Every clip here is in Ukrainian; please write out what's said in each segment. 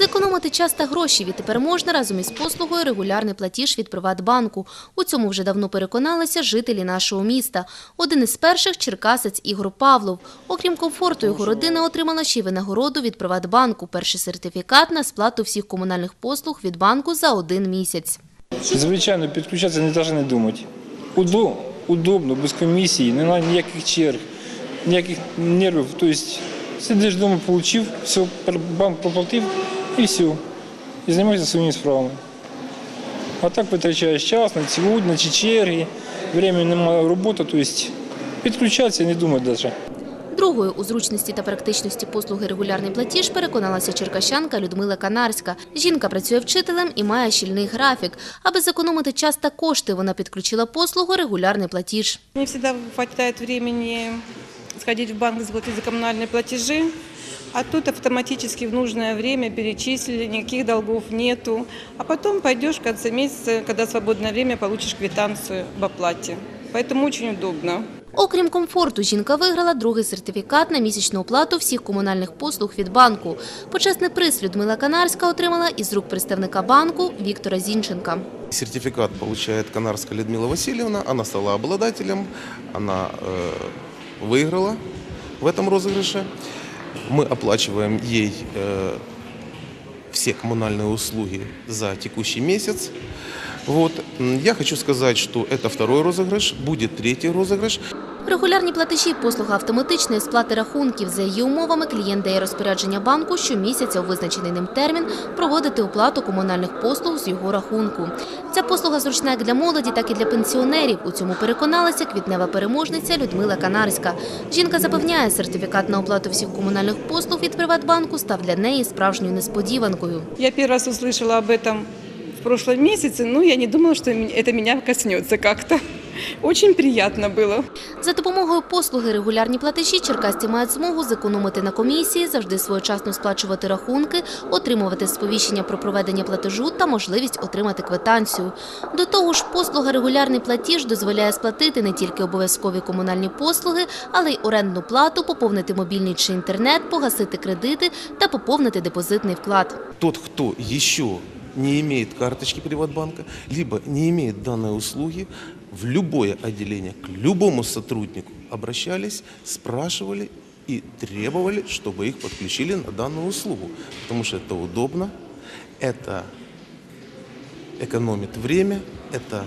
Зекономити час та гроші відтепер можна разом із послугою регулярний платіж від Приватбанку. У цьому вже давно переконалися жителі нашого міста. Один із перших – черкасець Ігор Павлов. Окрім комфорту, його родина отримала ще й винагороду від Приватбанку – перший сертифікат на сплату всіх комунальних послуг від банку за один місяць. Звичайно, підключатися не навіть не думати. Удо, удобно, без комісії, немає ніяких черг, ніяких нервів. Тобто сидиш вдома, отримав, все, банк проплатив і все. І займаєшся своїми справами. А так витрачаєш час на ці на черги, времени немає роботи, тобто підключатися не думати навіть. Другою у зручності та практичності послуги регулярний платіж переконалася черкащанка Людмила Канарська. Жінка працює вчителем і має щільний графік. Аби зекономити час та кошти, вона підключила послугу регулярний платіж. Не всегда хватает времени сходить в банк, заплатить за коммунальные платежи. А тут автоматически в нужное время перечислили, никаких долгов нету. А потом пойдешь в конце месяца, когда свободное время, получишь квитанцию об оплате. Поэтому очень удобно. Окрім комфорту, жінка виграла другий сертифікат на місячну оплату всіх комунальних послуг від банку. Почесний приз Людмила Канарська отримала із рук представника банку Віктора Зінченка. Сертификат получает Канарская Людмила Васильевна. Она стала обладателем, она э, выиграла в этом розыгрыше. Мы оплачиваем ей э, все коммунальные услуги за текущий месяц. Вот. М, Я хочу сказать, что это второй розыгрыш, будет третий розыгрыш. Регулярні платежі – послуга автоматичної сплати рахунків. За її умовами клієнт дає розпорядження банку щомісяця у визначений ним термін проводити оплату комунальних послуг з його рахунку. Ця послуга зручна як для молоді, так і для пенсіонерів. У цьому переконалася квітнева переможниця Людмила Канарська. Жінка запевняє, сертифікат на оплату всіх комунальних послуг від Приватбанку став для неї справжньою несподіванкою. Я первый раз услышала об этом в прошлом месяце, но я не думала, что это меня коснется как-то. Очень приятно было. За допомогою послуги регулярні платежі черкасці мають змогу зекономити на комісії, завжди своєчасно сплачувати рахунки, отримувати сповіщення про проведення платежу та можливість отримати квитанцію. До того ж, послуга регулярний платіж дозволяє сплатити не тільки обов'язкові комунальні послуги, але й орендну плату, поповнити мобільний чи інтернет, погасити кредити та поповнити депозитний вклад. Тот, кто еще не имеет карточки Приватбанка, либо не имеет данной услуги, в любое отделение, к любому сотруднику обращались, спрашивали и требовали, чтобы их подключили на данную услугу. Потому что это удобно, это экономит время, это...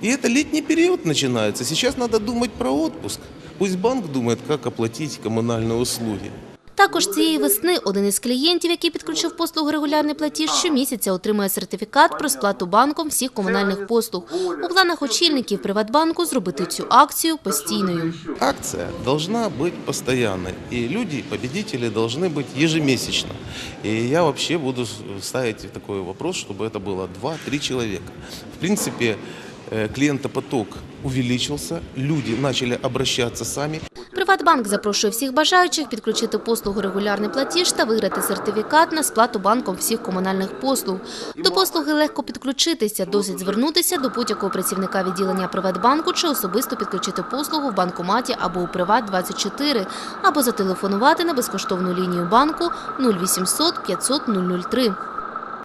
И это летний период начинается. Сейчас надо думать про отпуск. Пусть банк думает, как оплатить коммунальные услуги. Також цієї весни один із клієнтів, який підключив послугу регулярний платіж, щомісяця отримує сертифікат про сплату банком всіх комунальних послуг. У планах очільників Приватбанку зробити цю акцію постійною. Акция должна быть постоянной, и люди, победители, должны быть ежемесячно. И я вообще буду ставить такой вопрос, чтобы это было 2-3 человека. В принципе, э, клиентопоток увеличился, люди начали обращаться сами. Приватбанк запрошує всіх бажаючих підключити послугу регулярний платіж та виграти сертифікат на сплату банком всіх комунальних послуг. До послуги легко підключитися, досить звернутися до будь-якого працівника відділення Приватбанку чи особисто підключити послугу в банкоматі або у Приват24, або зателефонувати на безкоштовну лінію банку 0800 500 003.